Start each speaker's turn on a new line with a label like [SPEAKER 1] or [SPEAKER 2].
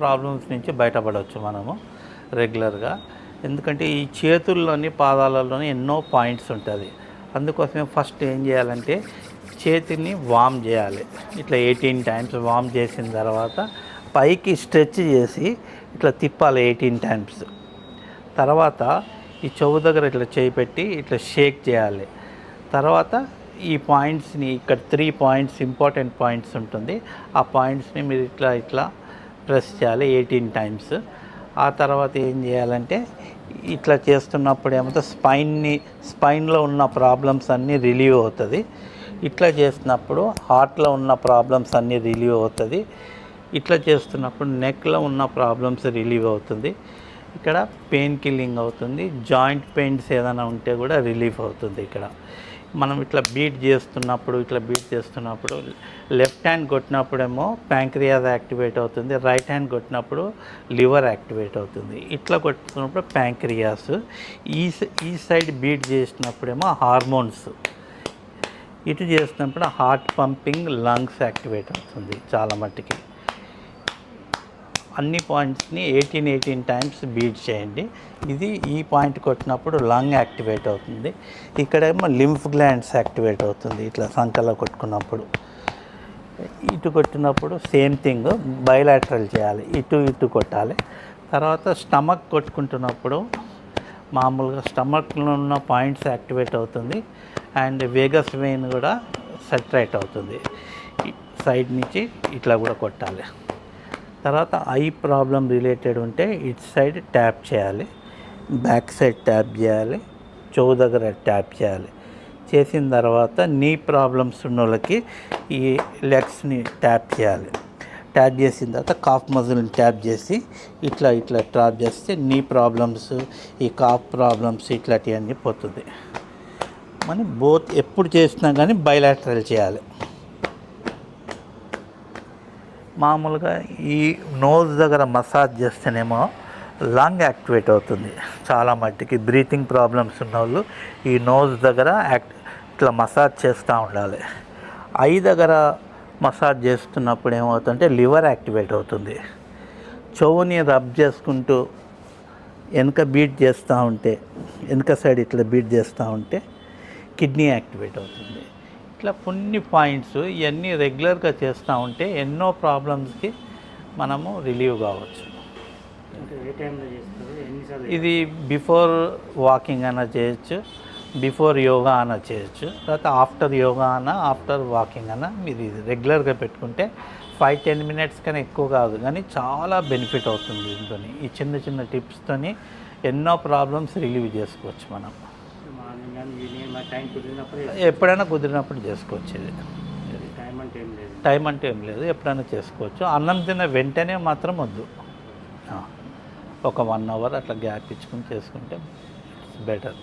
[SPEAKER 1] Problems నుంచి బయటపడవచ్చు మనము రెగ్యులర్గా ఎందుకంటే ఈ చేతుల్లోని పాదాలలోని ఎన్నో పాయింట్స్ ఉంటుంది అందుకోసమే ఫస్ట్ ఏం చేయాలంటే చేతిని వామ్ చేయాలి. ఇట్లా ఎయిటీన్ టైమ్స్ వామ్ చేసిన తర్వాత పైకి స్ట్రెచ్ చేసి ఇట్లా తిప్పాలి ఎయిటీన్ టైమ్స్ తర్వాత ఈ చెవు దగ్గర ఇట్లా చేయి పెట్టి ఇట్లా షేక్ చేయాలి. తర్వాత ఈ పాయింట్స్ని ఇక్కడ త్రీ పాయింట్స్ ఇంపార్టెంట్ పాయింట్స్ ఉంటుంది. ఆ పాయింట్స్ని మీరు ఇట్లా ఇట్లా ప్రెస్ చేయాలి ఎయిటీన్ టైమ్స్. ఆ తర్వాత ఏం చేయాలంటే ఇట్లా చేస్తున్నప్పుడు ఏమంటే స్పైన్ని స్పైన్లో ఉన్న ప్రాబ్లమ్స్ అన్నీ రిలీవ్ అవుతుంది. ఇట్లా చేస్తున్నప్పుడు హార్ట్లో ఉన్న ప్రాబ్లమ్స్ అన్నీ రిలీవ్ అవుతుంది. ఇట్లా చేస్తున్నప్పుడు నెక్లో ఉన్న ప్రాబ్లమ్స్ రిలీవ్ అవుతుంది. ఇక్కడ పెయిన్ కిల్లింగ్ అవుతుంది. జాయింట్ పెయిన్స్ ఏదైనా ఉంటే కూడా రిలీఫ్ అవుతుంది ఇక్కడ. మనం ఇట్లా బీట్ చేస్తున్నప్పుడు ఇట్లా బీట్ చేస్తున్నప్పుడు లెఫ్ట్ హ్యాండ్ కొట్టినప్పుడేమో ప్యాంక్రియాస్ యాక్టివేట్ అవుతుంది రైట్ హ్యాండ్ కొట్టినప్పుడు లివర్ యాక్టివేట్ అవుతుంది. ఇట్లా కొట్టుకున్నప్పుడు ప్యాంక్రియాస్. ఈ ఈ సైడ్ బీట్ చేసినప్పుడేమో హార్మోన్స్. ఇటు చేసినప్పుడు హార్ట్ పంపింగ్ లంగ్స్ యాక్టివేట్ అవుతుంది చాలా మట్టుకి. అన్ని పాయింట్స్ని ఎయిటీన్ ఎయిటీన్ టైమ్స్ బీట్ చేయండి. ఇది ఈ పాయింట్ కొట్టినప్పుడు లంగ్ యాక్టివేట్ అవుతుంది. ఇక్కడేమో లింఫ్ గ్లాండ్స్ యాక్టివేట్ అవుతుంది ఇట్లా సంచలో కొట్టుకున్నప్పుడు. ఇటు కొట్టినప్పుడు సేమ్ థింగ్ బయలాటరల్ చేయాలి. ఇటు ఇటు కొట్టాలి. తర్వాత స్టమక్ కొట్టుకుంటున్నప్పుడు మామూలుగా స్టమక్లో ఉన్న పాయింట్స్ యాక్టివేట్ అవుతుంది. అండ్ వేగస్ వెయిన్ కూడా సెటరేట్ అవుతుంది. సైడ్ నుంచి ఇట్లా కూడా కొట్టాలి. తర్వాత ఐ ప్రాబ్లం రిలేటెడ్ ఉంటే ఇటు సైడ్ ట్యాప్ చేయాలి. బ్యాక్ సైడ్ ట్యాప్ చేయాలి. చెవు దగ్గర ట్యాప్ చేయాలి. చేసిన తర్వాత నీ ప్రాబ్లమ్స్ ఉన్న వాళ్ళకి ఈ లెగ్స్ని ట్యాప్ చేయాలి. ట్యాప్ చేసిన తర్వాత కాఫ్ మజిల్ని ట్యాప్ చేసి ఇట్లా ఇట్లా ట్యాప్ చేస్తే నీ ప్రాబ్లమ్స్ ఈ కాఫ్ ప్రాబ్లమ్స్ ఇట్లాంటివన్నీ పోతుంది. మనం బోత్ ఎప్పుడు చేసినా కానీ బయలాటరల్ చేయాలి. మామూలుగా ఈ నోజ్ దగ్గర మసాజ్ చేస్తేనేమో లంగ్ యాక్టివేట్ అవుతుంది. చాలా మట్టికి బ్రీతింగ్ ప్రాబ్లమ్స్ ఉన్న వాళ్ళు ఈ నోజ్ దగ్గర యాక్ట్ ఇట్లా మసాజ్ చేస్తూ ఉండాలి. ఐ దగ్గర మసాజ్ చేస్తున్నప్పుడు ఏమవుతుందంటే లివర్ యాక్టివేట్ అవుతుంది. చెవుని రబ్ చేసుకుంటూ వెనక బీట్ చేస్తూ ఉంటే వెనక సైడ్ ఇట్లా బీట్ చేస్తూ ఉంటే కిడ్నీ యాక్టివేట్ అవుతుంది. ఇట్లా కొన్ని పాయింట్స్ ఇవన్నీ రెగ్యులర్గా చేస్తూ ఉంటే ఎన్నో ప్రాబ్లమ్స్కి మనము రిలీవ్ కావచ్చు. ఇది బిఫోర్ వాకింగ్ అన్న చేయొచ్చు బిఫోర్ యోగా అన్న చేయొచ్చు తర్వాత ఆఫ్టర్ యోగా అన్న ఆఫ్టర్ వాకింగ్ అన్న మీరు ఇది రెగ్యులర్గా పెట్టుకుంటే ఫైవ్ టెన్ మినిట్స్ కన్నా ఎక్కువ కాదు కానీ చాలా బెనిఫిట్ అవుతుంది దీంతో ఈ చిన్న చిన్న టిప్స్తోని ఎన్నో ప్రాబ్లమ్స్ రిలీవ్ చేసుకోవచ్చు మనం. ఎప్పుడైనా కుదిరినప్పుడు చేసుకోవచ్చు ఇది
[SPEAKER 2] టైం అంటే ఏం లేదు.
[SPEAKER 1] ఎప్పుడైనా చేసుకోవచ్చు. అన్నం తిన్న వెంటనే మాత్రం వద్దు. ఒక వన్ అవర్ అట్లా గ్యాప్ ఇచ్చుకుని చేసుకుంటే ఇట్స్ బెటర్.